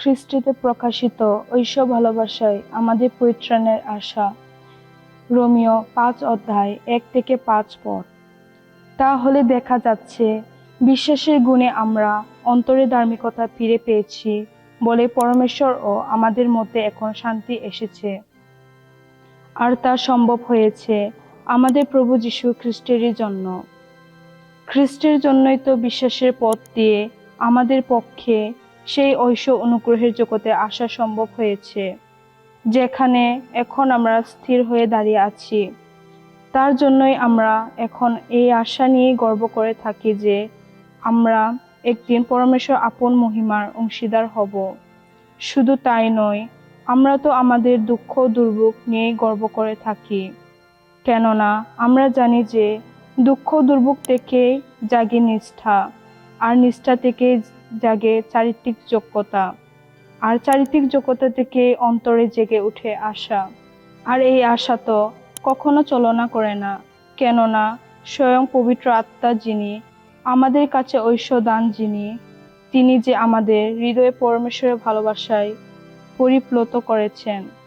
খ্রিস্টিতে প্রকাশিত ঐশ্ব ভালোবাসায় আমাদের পরিত্রাণের আশা। রোমিও পাঁচ অধ্যায় এক থেকে পাঁচ পদ তাহলে দেখা যাচ্ছে, বিশ্বাসের গুণে আমরা অন্তরে ধার্মিকতা ফিরে পেয়েছি বলে পরমেশ্বর ও আমাদের মধ্যে এখন শান্তি এসেছে। আর তা সম্ভব হয়েছে আমাদের প্রভু যীশু খ্রিস্টেরই জন্য। খ্রিস্টের জন্যই তো বিশ্বাসের পথ দিয়ে আমাদের পক্ষে সেই ঐশ্ব অনুগ্রহের জগতে আসা সম্ভব হয়েছে, যেখানে এখন আমরা স্থির হয়ে দাঁড়িয়ে আছি। তার জন্যই আমরা এখন এই আশা নিয়ে গর্ব করে থাকি যে আমরা একদিন পরমেশ্বর আপন মহিমার অংশীদার হব। শুধু তাই নয়, আমরা তো আমাদের দুঃখ দুর্ভোগ নিয়ে গর্ব করে থাকি। কেননা আমরা জানি যে দুঃখ দুর্ভোগ থেকে জাগে নিষ্ঠা, আর নিষ্ঠা থেকে জাগে চারিত্রিক যোগ্যতা। আর চারিত্রিক যোগ্যতা থেকে অন্তরে জেগে উঠে আশা। আর এই আশা তো কখনো চলনা করে না। কেননা স্বয়ং পবিত্র আত্মা যিনি, আমাদের কাছে ঐশ্ব দান যিনি, তিনি যে আমাদের হৃদয়ে পরমেশ্বরের ভালোবাসায় পরিপ্লত করেছেন।